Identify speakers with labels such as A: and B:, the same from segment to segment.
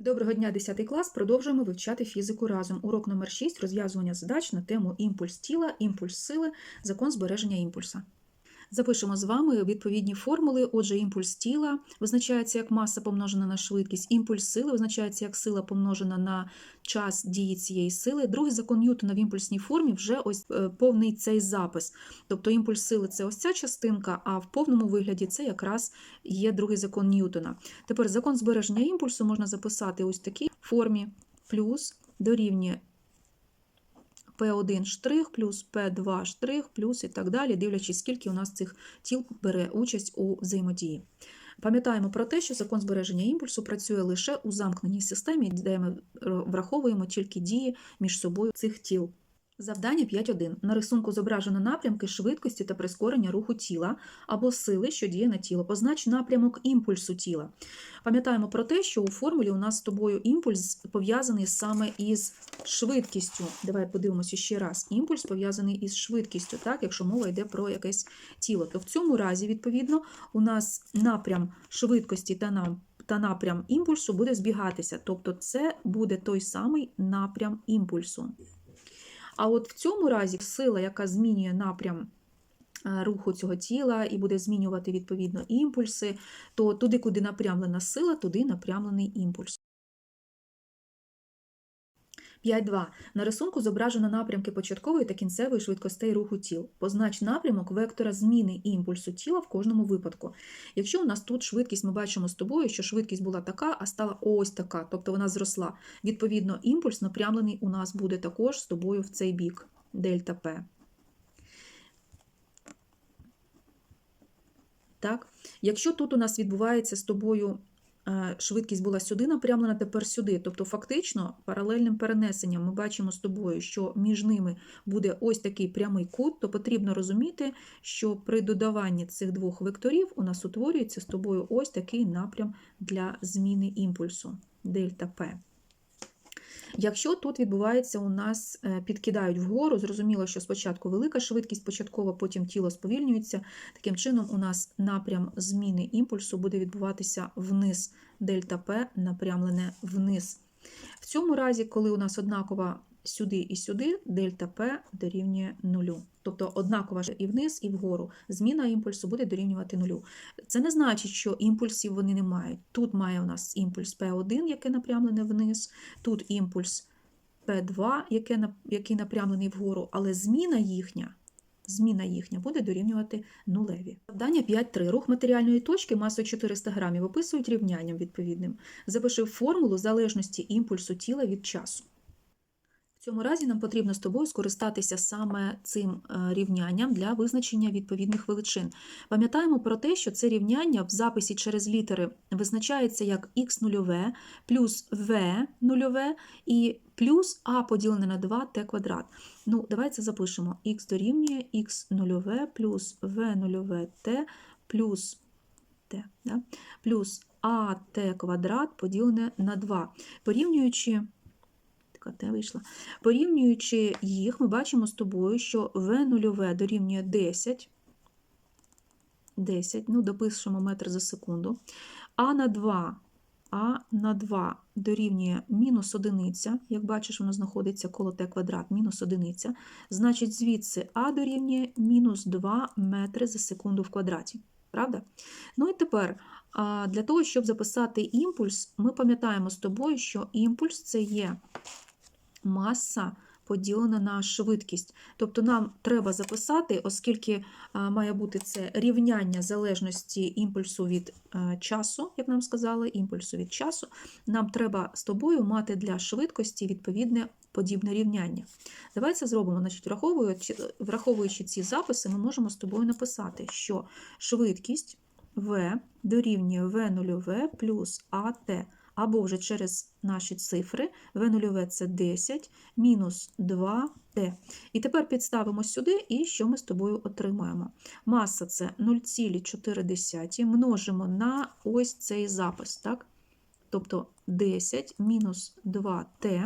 A: Доброго дня, 10 клас. Продовжуємо вивчати фізику разом. Урок номер 6 розв'язування задач на тему імпульс тіла, імпульс сили, закон збереження імпульса. Запишемо з вами відповідні формули. Отже, імпульс тіла визначається як маса помножена на швидкість, імпульс сили визначається як сила помножена на час дії цієї сили. Другий закон Ньютона в імпульсній формі вже ось е, повний цей запис. Тобто імпульс сили це ось ця частинка, а в повному вигляді це якраз є другий закон Ньютона. Тепер закон збереження імпульсу можна записати ось в такій формі плюс дорівнює P1 штрих плюс P2 штрих плюс і так далі, дивлячись, скільки у нас цих тіл бере участь у взаємодії. Пам'ятаємо про те, що закон збереження імпульсу працює лише у замкненій системі, де ми враховуємо тільки дії між собою цих тіл. Завдання 5.1. На рисунку зображено напрямки швидкості та прискорення руху тіла або сили, що діє на тіло. Познач напрямок імпульсу тіла. Пам'ятаємо про те, що у формулі у нас з тобою імпульс пов'язаний саме із швидкістю. Давай подивимося ще раз. Імпульс пов'язаний із швидкістю, так, якщо мова йде про якесь тіло. То в цьому разі, відповідно, у нас напрям швидкості та нам. Та напрям імпульсу буде збігатися, тобто це буде той самий напрям імпульсу. А от в цьому разі сила, яка змінює напрям е, руху цього тіла і буде змінювати відповідно імпульси, то туди, куди напрямлена сила, туди напрямлений імпульс. 5.2. На рисунку зображено напрямки початкової та кінцевої швидкостей руху тіл. Познач напрямок вектора зміни імпульсу тіла в кожному випадку. Якщо у нас тут швидкість, ми бачимо з тобою, що швидкість була така, а стала ось така, тобто вона зросла. Відповідно, імпульс напрямлений у нас буде також з тобою в цей бік, дельта П. Так? Якщо тут у нас відбувається з тобою швидкість була сюди напрямлена, тепер сюди. Тобто, фактично, паралельним перенесенням ми бачимо з тобою, що між ними буде ось такий прямий кут, то потрібно розуміти, що при додаванні цих двох векторів у нас утворюється з тобою ось такий напрям для зміни імпульсу дельта П. Якщо тут відбувається, у нас е, підкидають вгору, зрозуміло, що спочатку велика швидкість початкова, потім тіло сповільнюється. Таким чином, у нас напрям зміни імпульсу буде відбуватися вниз, дельта П напрямлене вниз. В цьому разі, коли у нас однакова сюди і сюди, дельта П дорівнює нулю. Тобто однакова і вниз, і вгору. Зміна імпульсу буде дорівнювати нулю. Це не значить, що імпульсів вони не мають. Тут має у нас імпульс P1, який напрямлений вниз, тут імпульс P2, який напрямлений вгору, але зміна їхня. Зміна їхня буде дорівнювати нулеві. Завдання 5.3. Рух матеріальної точки масою 400 грамів описують рівнянням відповідним. Запиши формулу залежності імпульсу тіла від часу. Цьому разі нам потрібно з тобою скористатися саме цим е, рівнянням для визначення відповідних величин. Пам'ятаємо про те, що це рівняння в записі через літери визначається як х нульове плюс v нульове і плюс а поділене на 2t квадрат. Ну, Давайте це запишемо. х дорівнює х нульове плюс v нульове t плюс t, да? плюс ат квадрат поділене на 2. Порівнюючи КТ вийшла. Порівнюючи їх, ми бачимо з тобою, що В0 дорівнює 10, 10, ну, допишемо метр за секунду, А на 2, А на 2 дорівнює мінус одиниця, як бачиш, воно знаходиться коло Т квадрат, мінус одиниця. Значить, звідси А дорівнює мінус 2 метри за секунду в квадраті. Правда? Ну і тепер, для того, щоб записати імпульс, ми пам'ятаємо з тобою, що імпульс це є маса поділена на швидкість. Тобто нам треба записати, оскільки має бути це рівняння залежності імпульсу від часу, як нам сказали, імпульсу від часу, нам треба з тобою мати для швидкості відповідне подібне рівняння. Давай це зробимо. Значить, Враховуючи, враховуючи ці записи, ми можемо з тобою написати, що швидкість v дорівнює v0v плюс at або вже через наші цифри В0 це 10 мінус 2Т. І тепер підставимо сюди, і що ми з тобою отримаємо? Маса це 0,4 множимо на ось цей запис. так? Тобто 10 мінус 2Т.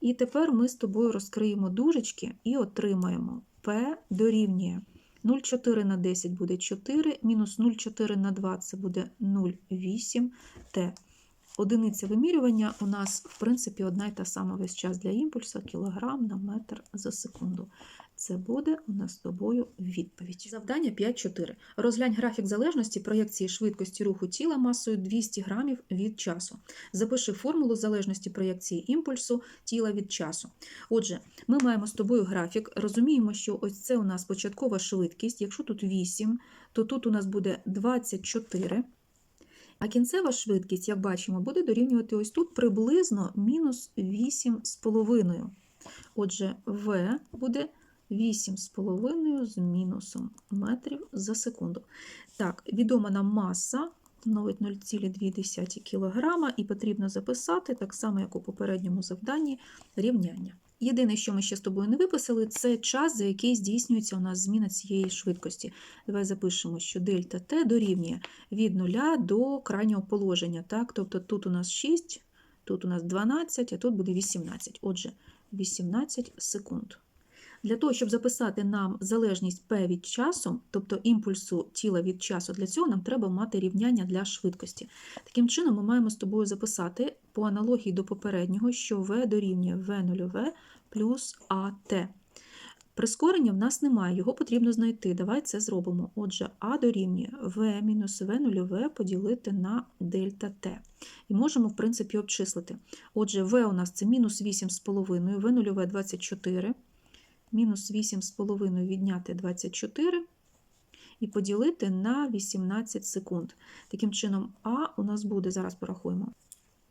A: І тепер ми з тобою розкриємо дужечки і отримаємо P дорівнює 0,4 на 10 буде 4, мінус 0,4 на 2 це буде 0,8Т. Одиниця вимірювання у нас, в принципі, одна й та сама весь час для імпульсу кілограм на метр за секунду. Це буде у нас з тобою відповідь. Завдання 5.4. Розглянь графік залежності проєкції швидкості руху тіла масою 200 грамів від часу. Запиши формулу залежності проєкції імпульсу тіла від часу. Отже, ми маємо з тобою графік. Розуміємо, що ось це у нас початкова швидкість. Якщо тут 8, то тут у нас буде 24. А кінцева швидкість, як бачимо, буде дорівнювати ось тут приблизно мінус 8,5. Отже, В буде 8,5 з мінусом метрів за секунду. Так, відома нам маса становить 0,2 кг, і потрібно записати, так само, як у попередньому завданні, рівняння. Єдине, що ми ще з тобою не виписали, це час, за який здійснюється у нас зміна цієї швидкості. Давай запишемо, що дельта Т дорівнює від 0 до крайнього положення. Так? Тобто тут у нас 6, тут у нас 12, а тут буде 18. Отже, 18 секунд. Для того, щоб записати нам залежність P від часу, тобто імпульсу тіла від часу, для цього нам треба мати рівняння для швидкості. Таким чином, ми маємо з тобою записати по аналогії до попереднього, що V дорівнює V0V плюс AT. Прискорення в нас немає, його потрібно знайти. Давай це зробимо. Отже, А дорівнює V мінус V0V поділити на дельта T. І можемо, в принципі, обчислити. Отже, V у нас це мінус 8,5, V0V 24 мінус 8,5 відняти 24 і поділити на 18 секунд. Таким чином, А у нас буде, зараз порахуємо,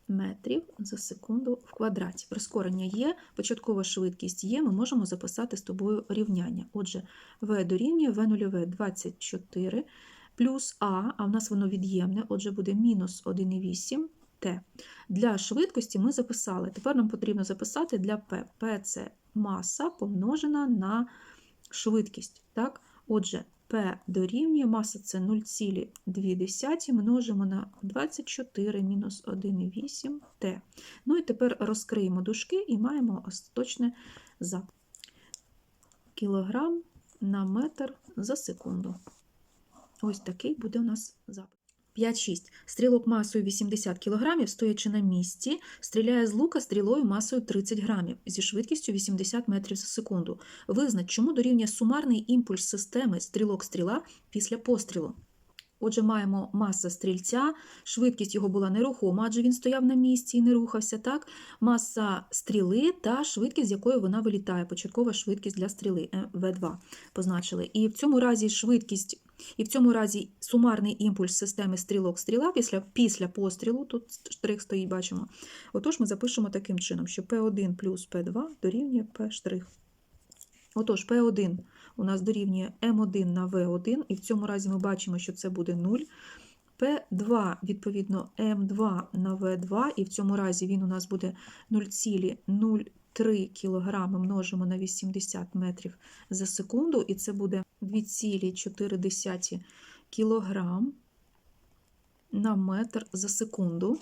A: метрів за секунду в квадраті. Прискорення є, початкова швидкість є, ми можемо записати з тобою рівняння. Отже, В дорівнює В0В 24 плюс А, а в нас воно від'ємне, отже, буде мінус 1,8 Т. Для швидкості ми записали. Тепер нам потрібно записати для П. П це маса помножена на швидкість. Так? Отже, P дорівнює маса це 0,2 множимо на 24 мінус 1,8 Т. Ну і тепер розкриємо дужки і маємо остаточне запит. Кілограм на метр за секунду. Ось такий буде у нас запит. 5-6. Стрілок масою 80 кг, стоячи на місці, стріляє з лука стрілою масою 30 грамів зі швидкістю 80 метрів за секунду. Визнач, чому дорівнює сумарний імпульс системи стрілок-стріла після пострілу. Отже, маємо маса стрільця, швидкість його була нерухома, адже він стояв на місці і не рухався. так? Маса стріли та швидкість, з якою вона вилітає, початкова швидкість для стріли В2 позначили. І в цьому разі швидкість, і в цьому разі сумарний імпульс системи стрілок-стріла після після пострілу, тут штрих стоїть, бачимо. Отож, ми запишемо таким чином, що P1 плюс P2 дорівнює P'. Отож, P1 у нас дорівнює М1 на В1, і в цьому разі ми бачимо, що це буде 0. P2, відповідно, М2 на В2, і в цьому разі він у нас буде 0,03 кг множимо на 80 метрів за секунду, і це буде 2,4 кг на метр за секунду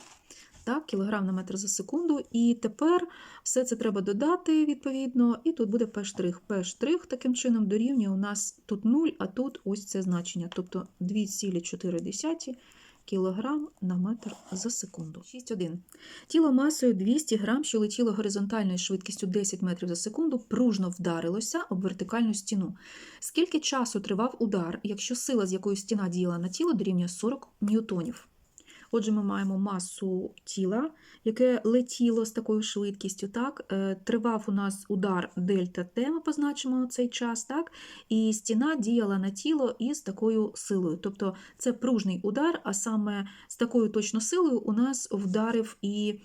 A: так, кілограм на метр за секунду. І тепер все це треба додати відповідно, і тут буде P'. P' таким чином дорівнює у нас тут 0, а тут ось це значення, тобто 2,4 кг на метр за секунду. 6,1. Тіло масою 200 грам, що летіло горизонтальною швидкістю 10 метрів за секунду, пружно вдарилося об вертикальну стіну. Скільки часу тривав удар, якщо сила, з якою стіна діяла на тіло, дорівнює 40 ньютонів? Отже, ми маємо масу тіла, яке летіло з такою швидкістю. Так? Е, тривав у нас удар дельта Т, ми позначимо цей час, так? і стіна діяла на тіло із такою силою. Тобто це пружний удар, а саме з такою точно силою у нас вдарив і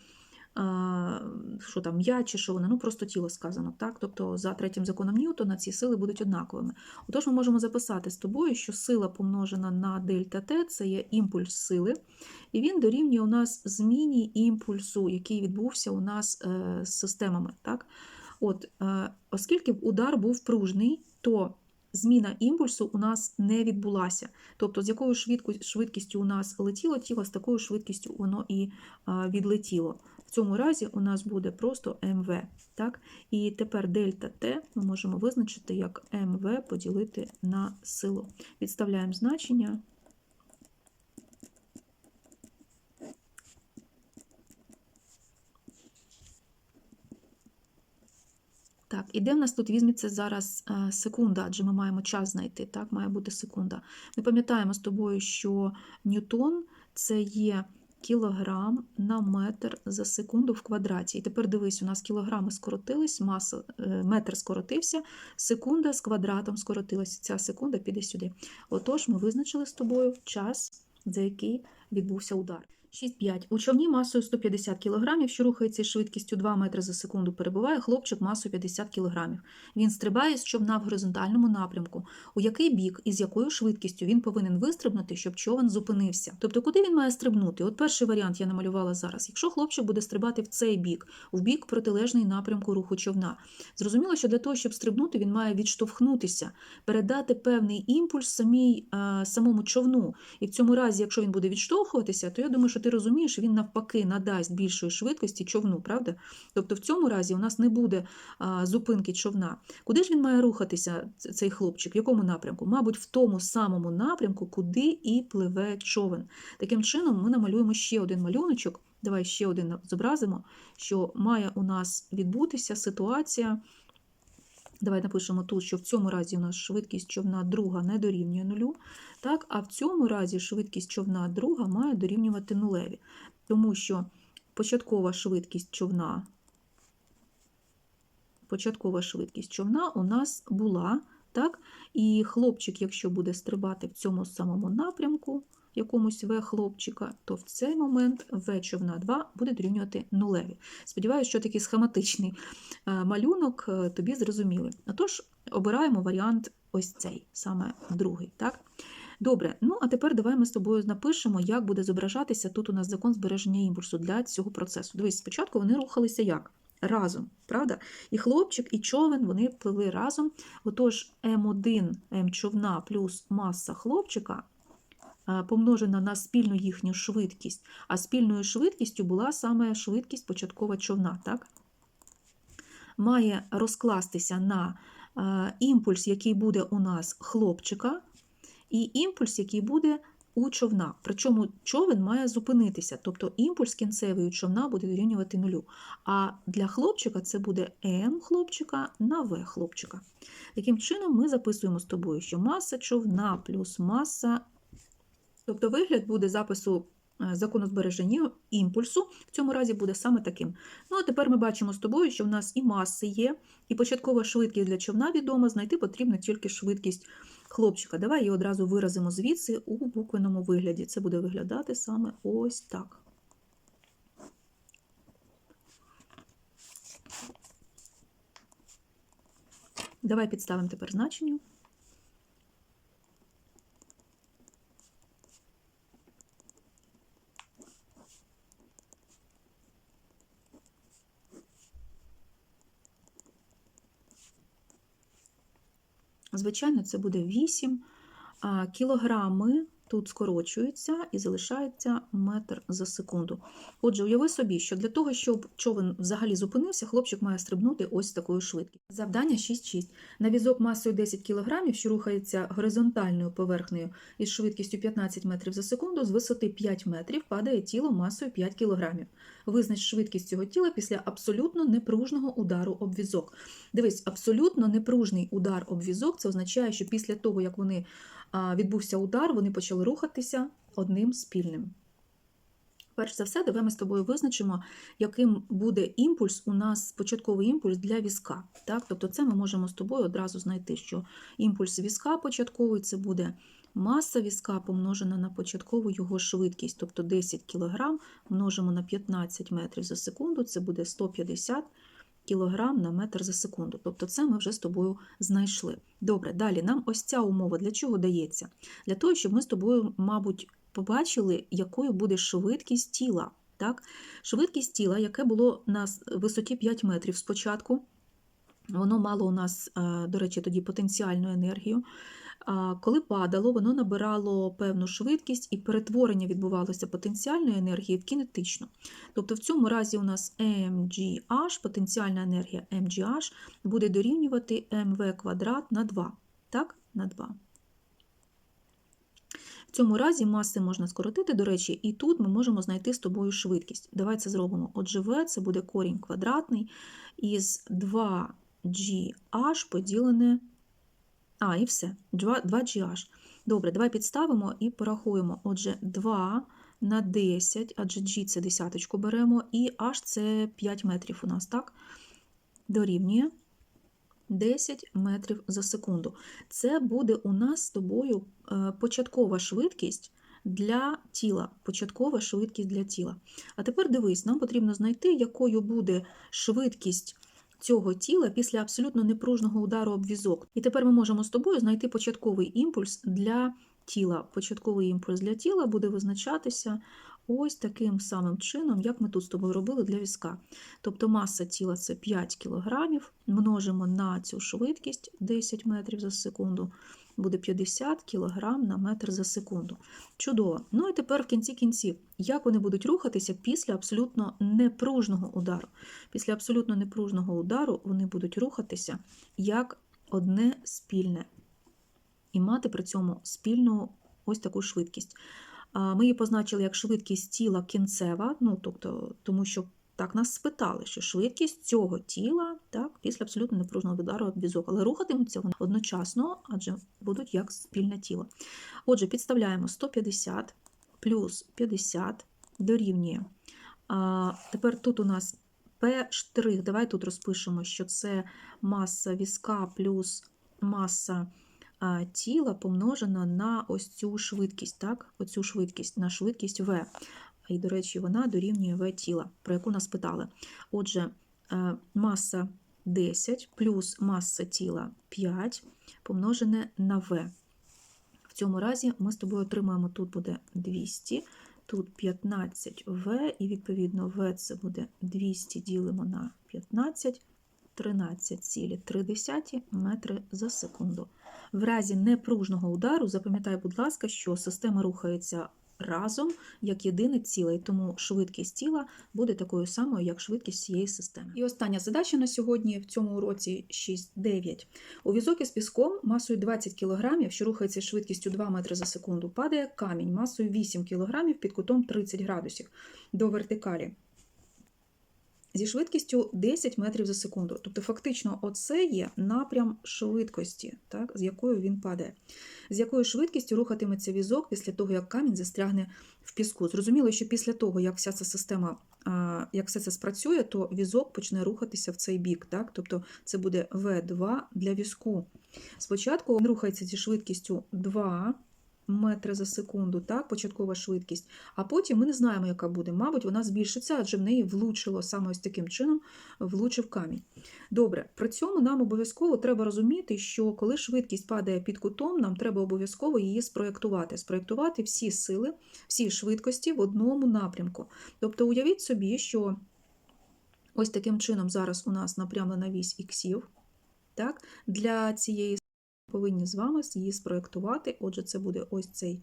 A: що там м'яч чи що вони, ну просто тіло сказано. так? Тобто за третім законом Ньютона ці сили будуть однаковими. Отож, ми можемо записати з тобою, що сила помножена на дельта Т це є імпульс сили, і він дорівнює у нас зміні імпульсу, який відбувся у нас е, з системами. Так? От, е, Оскільки удар був пружний, то Зміна імпульсу у нас не відбулася. Тобто, з якою швидкістю у нас летіло тіло, з такою швидкістю воно і відлетіло в цьому разі у нас буде просто МВ. Так? І тепер дельта Т ми можемо визначити як МВ поділити на силу. Відставляємо значення. Так, і де в нас тут візьметься зараз е, секунда, адже ми маємо час знайти, так, має бути секунда. Ми пам'ятаємо з тобою, що Ньютон це є кілограм на метр за секунду в квадраті. І тепер дивись, у нас кілограми скоротились, маса, е, метр скоротився, секунда з квадратом скоротилася. Ця секунда піде сюди. Отож, ми визначили з тобою час, за який відбувся удар. 6.5. У човні масою 150 кг, що рухається із швидкістю 2 метри за секунду, перебуває хлопчик масою 50 кг. Він стрибає з човна в горизонтальному напрямку. У який бік і з якою швидкістю він повинен вистрибнути, щоб човен зупинився? Тобто, куди він має стрибнути? От перший варіант я намалювала зараз. Якщо хлопчик буде стрибати в цей бік, в бік протилежний напрямку руху човна. Зрозуміло, що для того, щоб стрибнути, він має відштовхнутися, передати певний імпульс самій, е, самому човну. І в цьому разі, якщо він буде відштовхуватися, то я думаю, що ти розумієш, він навпаки надасть більшої швидкості човну, правда? Тобто в цьому разі у нас не буде зупинки човна. Куди ж він має рухатися, цей хлопчик? В якому напрямку? Мабуть, в тому самому напрямку, куди і пливе човен. Таким чином, ми намалюємо ще один малюночок. Давай ще один зобразимо, що має у нас відбутися ситуація. Давай напишемо тут, що в цьому разі у нас швидкість човна друга не дорівнює нулю, так? а в цьому разі швидкість човна друга має дорівнювати нулеві. Тому що початкова швидкість човна, початкова швидкість човна у нас була, так? і хлопчик, якщо буде стрибати в цьому самому напрямку, якомусь В хлопчика, то в цей момент В човна 2 буде дорівнювати нулеві. Сподіваюся, що такий схематичний е, малюнок е, тобі зрозуміли. Отож, обираємо варіант ось цей, саме другий. Так? Добре, ну а тепер давай ми з тобою напишемо, як буде зображатися тут у нас закон збереження імпульсу для цього процесу. Дивись, спочатку вони рухалися як? Разом, правда? І хлопчик, і човен вони пливли разом. Отож, М1 М човна плюс маса хлопчика помножена на спільну їхню швидкість, а спільною швидкістю була саме швидкість початкова човна. так? Має розкластися на імпульс, який буде у нас хлопчика, і імпульс, який буде у човна. Причому човен має зупинитися, тобто імпульс кінцевий у човна буде дорівнювати нулю. А для хлопчика це буде М хлопчика на В хлопчика. Таким чином, ми записуємо з тобою, що маса човна плюс маса. Тобто вигляд буде запису е, закону збереження імпульсу, в цьому разі буде саме таким. Ну, а тепер ми бачимо з тобою, що в нас і маси є, і початкова швидкість для човна відома, знайти потрібно тільки швидкість хлопчика. Давай її одразу виразимо звідси у буквеному вигляді. Це буде виглядати саме ось так. Давай підставимо тепер значення. Звичайно, це буде 8 кілограми. Тут скорочуються і залишається метр за секунду. Отже, уяви собі, що для того, щоб човен взагалі зупинився, хлопчик має стрибнути ось такою швидкістю. Завдання 6.6. На візок масою 10 кг, що рухається горизонтальною поверхнею із швидкістю 15 метрів за секунду, з висоти 5 метрів падає тіло масою 5 кг. Визнач швидкість цього тіла після абсолютно непружного удару об візок. Дивись, абсолютно непружний удар об візок це означає, що після того, як вони відбувся удар, вони почали рухатися одним спільним. Перш за все, давай ми з тобою визначимо, яким буде імпульс у нас початковий імпульс для візка. Так? Тобто це ми можемо з тобою одразу знайти, що імпульс візка початковий це буде маса візка помножена на початкову його швидкість, тобто 10 кг множимо на 15 метрів за секунду, це буде 150 кілограм на метр за секунду. Тобто це ми вже з тобою знайшли. Добре, далі нам ось ця умова для чого дається? Для того, щоб ми з тобою, мабуть, побачили, якою буде швидкість тіла. Так? Швидкість тіла, яке було на висоті 5 метрів спочатку, воно мало у нас, е, до речі, тоді потенціальну енергію. Коли падало, воно набирало певну швидкість і перетворення відбувалося потенціальної енергії в кінетичну. Тобто в цьому разі у нас mgh, потенціальна енергія mgh, буде дорівнювати mv квадрат на 2. Так? На 2. В цьому разі маси можна скоротити, до речі, і тут ми можемо знайти з тобою швидкість. Давай це зробимо. Отже, v це буде корінь квадратний із 2GH поділене. А, і все. 2, 2GH. Добре, давай підставимо і порахуємо. Отже, 2 на 10, адже G це десяточку беремо, і H це 5 метрів у нас, так? Дорівнює 10 метрів за секунду. Це буде у нас з тобою е, початкова швидкість для тіла. Початкова швидкість для тіла. А тепер дивись, нам потрібно знайти, якою буде швидкість цього тіла після абсолютно непружного удару об візок. І тепер ми можемо з тобою знайти початковий імпульс для тіла. Початковий імпульс для тіла буде визначатися ось таким самим чином, як ми тут з тобою робили для візка. Тобто маса тіла це 5 кг, множимо на цю швидкість 10 метрів за секунду, буде 50 кг на метр за секунду. Чудово. Ну і тепер в кінці кінців, як вони будуть рухатися після абсолютно непружного удару. Після абсолютно непружного удару вони будуть рухатися як одне спільне і мати при цьому спільну ось таку швидкість. Ми її позначили як швидкість тіла кінцева, ну тобто, тому що так нас спитали, що швидкість цього тіла так, після абсолютно непружного удару візок, але рухатимуться вони одночасно, адже будуть як спільне тіло. Отже, підставляємо 150 плюс 50 дорівнює. А, Тепер тут у нас P. Давай тут розпишемо, що це маса візка плюс маса тіла помножена на ось цю швидкість, так? Оцю швидкість, на швидкість V. І, до речі, вона дорівнює V тіла, про яку нас питали. Отже, е, маса 10 плюс маса тіла 5 помножене на V. В цьому разі ми з тобою отримаємо, тут буде 200, тут 15 В, і відповідно В це буде 200 ділимо на 15, 13,3 метри за секунду. В разі непружного удару, запам'ятай, будь ласка, що система рухається разом як єдине ціле, і тому швидкість тіла буде такою самою, як швидкість цієї системи. І остання задача на сьогодні в цьому уроці 6.9. У візок із піском масою 20 кг, що рухається швидкістю 2 метри за секунду, падає камінь масою 8 кг під кутом 30 градусів до вертикалі зі швидкістю 10 метрів за секунду. Тобто, фактично, оце є напрям швидкості, так, з якою він падає. З якою швидкістю рухатиметься візок після того, як камінь застрягне в піску. Зрозуміло, що після того, як вся ця система, як все це спрацює, то візок почне рухатися в цей бік. Так? Тобто це буде В2 для візку. Спочатку він рухається зі швидкістю 2 метри за секунду, так, початкова швидкість, а потім ми не знаємо, яка буде. Мабуть, вона збільшиться, адже в неї влучило саме ось таким чином влучив камінь. Добре, при цьому нам обов'язково треба розуміти, що коли швидкість падає під кутом, нам треба обов'язково її спроєктувати. Спроєктувати всі сили, всі швидкості в одному напрямку. Тобто, уявіть собі, що ось таким чином зараз у нас напрямлена вісь іксів. Так, Для цієї повинні з вами її спроєктувати. Отже, це буде ось цей,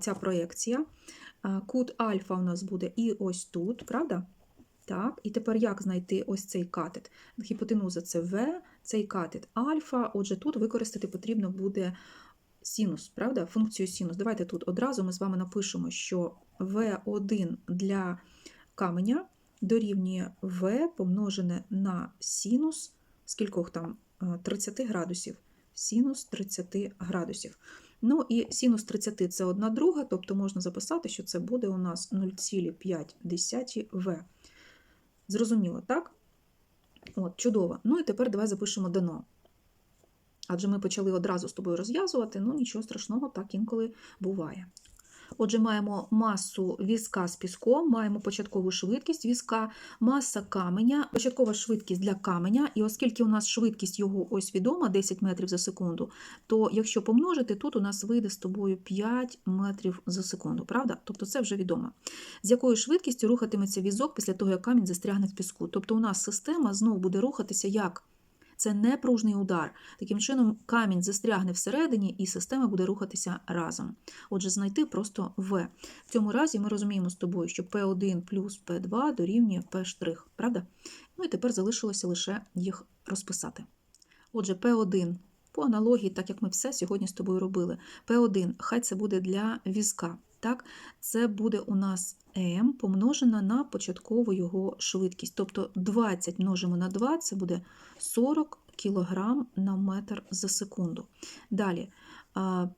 A: ця проєкція. Кут альфа у нас буде і ось тут, правда? Так, І тепер як знайти ось цей катет? Гіпотенуза це В, цей катет альфа. Отже, тут використати потрібно буде синус, правда? Функцію синус. Давайте тут одразу ми з вами напишемо, що В1 для каменя дорівнює В помножене на синус, скількох там 30 градусів синус 30 градусів. Ну і синус 30 це 1 друга, тобто можна записати, що це буде у нас 0,5 В. Зрозуміло, так? От, Чудово. Ну і тепер давай запишемо дано. Адже ми почали одразу з тобою розв'язувати, ну нічого страшного, так інколи буває. Отже, маємо масу візка з піском, маємо початкову швидкість візка, маса каменя, початкова швидкість для каменя, і оскільки у нас швидкість його ось відома 10 метрів за секунду, то якщо помножити, тут у нас вийде з тобою 5 метрів за секунду, правда? Тобто це вже відомо. З якою швидкістю рухатиметься візок після того, як камінь застрягне в піску. Тобто у нас система знову буде рухатися як це непружний удар. Таким чином, камінь застрягне всередині, і система буде рухатися разом. Отже, знайти просто В. В цьому разі ми розуміємо з тобою, що P1 плюс P2 дорівнює P', правда? Ну і тепер залишилося лише їх розписати. Отже, P1 по аналогії, так як ми все сьогодні з тобою робили. P1, хай це буде для візка. Так? Це буде у нас М помножена на початкову його швидкість. Тобто 20 множимо на 2 це буде 40 кг на метр за секунду. Далі,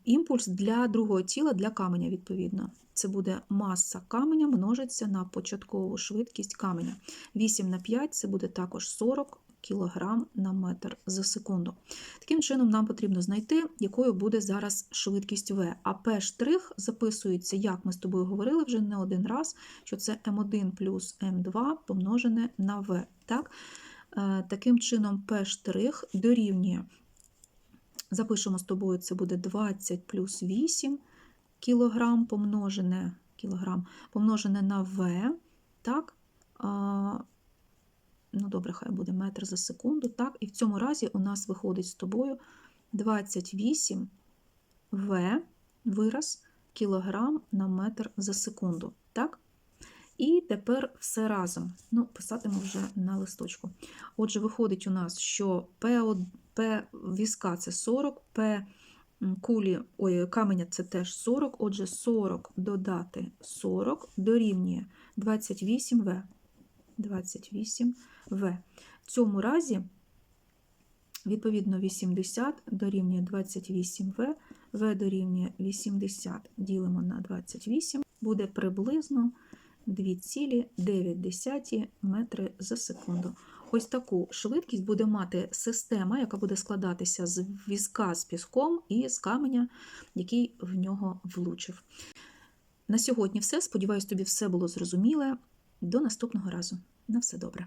A: імпульс для другого тіла, для каменя, відповідно. Це буде маса каменя множиться на початкову швидкість каменя. 8 на 5 це буде також 40 кг на метр за секунду. Таким чином, нам потрібно знайти, якою буде зараз швидкість В. А P' записується, як ми з тобою говорили вже не один раз, що це М1 плюс М2 помножене на В. Так? Е, Таким чином, P' дорівнює, запишемо з тобою, це буде 20 плюс 8 кілограм помножене, кілограм, помножене на В. Так? Ну добре, хай буде метр за секунду. Так? І в цьому разі у нас виходить з тобою 28 В вираз кілограм на метр за секунду. Так? І тепер все разом. Ну, писатиму вже на листочку. Отже, виходить у нас, що P, P візка це 40, P кулі, ой, каменя це теж 40, отже, 40 додати 40 дорівнює 28В. 28В. В цьому разі, відповідно, 80 дорівнює 28В, В дорівнює 80 ділимо на 28, буде приблизно 2,9 метри за секунду. Ось таку швидкість буде мати система, яка буде складатися з візка з піском і з каменя, який в нього влучив. На сьогодні все. Сподіваюсь, тобі все було зрозуміле. До наступного разу. На все добре.